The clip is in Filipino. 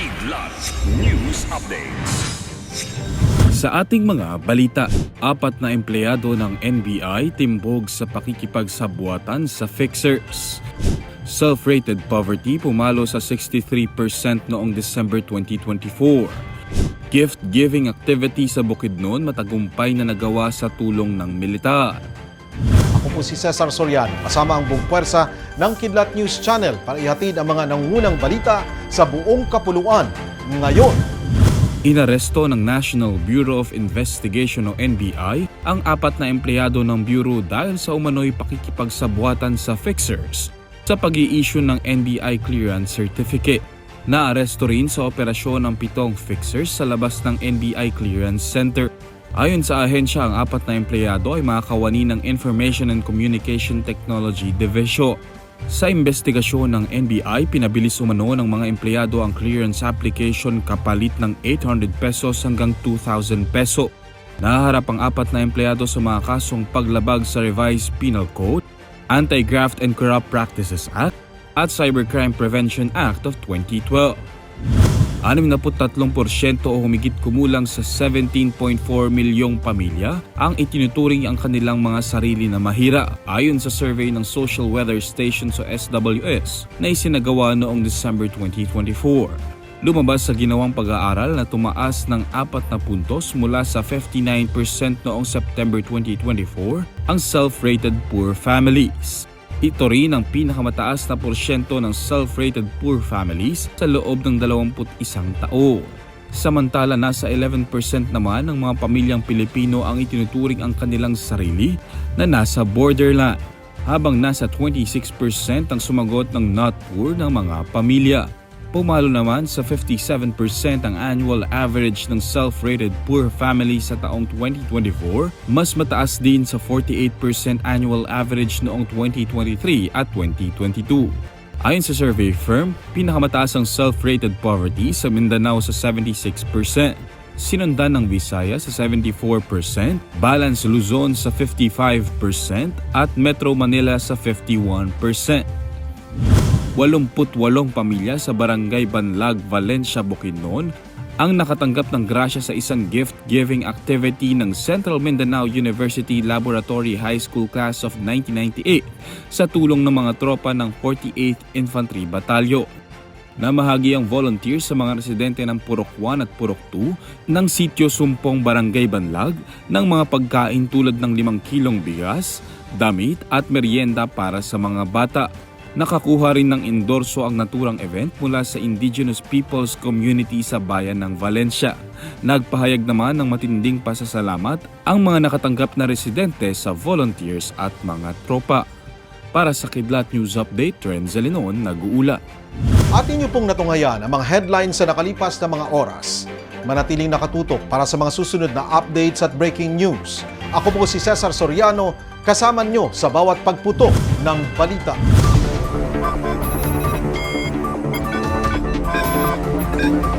Kidlat News Updates. Sa ating mga balita, apat na empleyado ng NBI timbog sa pakikipagsabuatan sa fixers. Self-rated poverty pumalo sa 63% noong December 2024. Gift-giving activity sa Bukidnon matagumpay na nagawa sa tulong ng militar. Ako po si Cesar Soriano, kasama ang buong puwersa ng Kidlat News Channel para ihatid ang mga nangungunang balita sa buong kapuluan ngayon. Inaresto ng National Bureau of Investigation o NBI ang apat na empleyado ng bureau dahil sa umano'y pakikipagsabuatan sa fixers sa pag issue ng NBI Clearance Certificate. Naaresto rin sa operasyon ng pitong fixers sa labas ng NBI Clearance Center. Ayon sa ahensya, ang apat na empleyado ay mga kawani ng Information and Communication Technology Division. Sa investigasyon ng NBI, pinabilis umano ng mga empleyado ang clearance application kapalit ng 800 pesos hanggang 2,000 peso. Nahaharap ang apat na empleyado sa mga kasong paglabag sa Revised Penal Code, Anti-Graft and Corrupt Practices Act, at Cybercrime Prevention Act of 2012. 63% o humigit kumulang sa 17.4 milyong pamilya ang itinuturing ang kanilang mga sarili na mahira ayon sa survey ng Social Weather Station sa SWS na isinagawa noong December 2024. Lumabas sa ginawang pag-aaral na tumaas ng 4 na puntos mula sa 59% noong September 2024 ang self-rated poor families. Ito rin ang pinakamataas na porsyento ng self-rated poor families sa loob ng 21 taon. Samantala nasa 11% naman ng mga pamilyang Pilipino ang itinuturing ang kanilang sarili na nasa borderline, habang nasa 26% ang sumagot ng not poor ng mga pamilya. Pumalo naman sa 57% ang annual average ng self-rated poor family sa taong 2024, mas mataas din sa 48% annual average noong 2023 at 2022. Ayon sa survey firm, pinakamataas ang self-rated poverty sa Mindanao sa 76%, sinundan ng Visayas sa 74%, Balance Luzon sa 55% at Metro Manila sa 51%. 88 pamilya sa Barangay Banlag, Valencia, Bukidnon ang nakatanggap ng grasya sa isang gift-giving activity ng Central Mindanao University Laboratory High School Class of 1998 sa tulong ng mga tropa ng 48th Infantry Batalyon. Namahagi ang volunteers sa mga residente ng Purok 1 at Purok 2 ng sitio Sumpong Barangay Banlag ng mga pagkain tulad ng 5 kilong bigas, damit at merienda para sa mga bata. Nakakuha rin ng endorso ang naturang event mula sa Indigenous Peoples Community sa bayan ng Valencia. Nagpahayag naman ng matinding pasasalamat ang mga nakatanggap na residente sa volunteers at mga tropa. Para sa Kidlat News Update, Renzo Linon, nag-uula. Atin niyo pong natungayan ang mga headlines sa nakalipas na mga oras. Manatiling nakatutok para sa mga susunod na updates at breaking news. Ako po si Cesar Soriano, kasama niyo sa bawat pagputok ng balita. thank you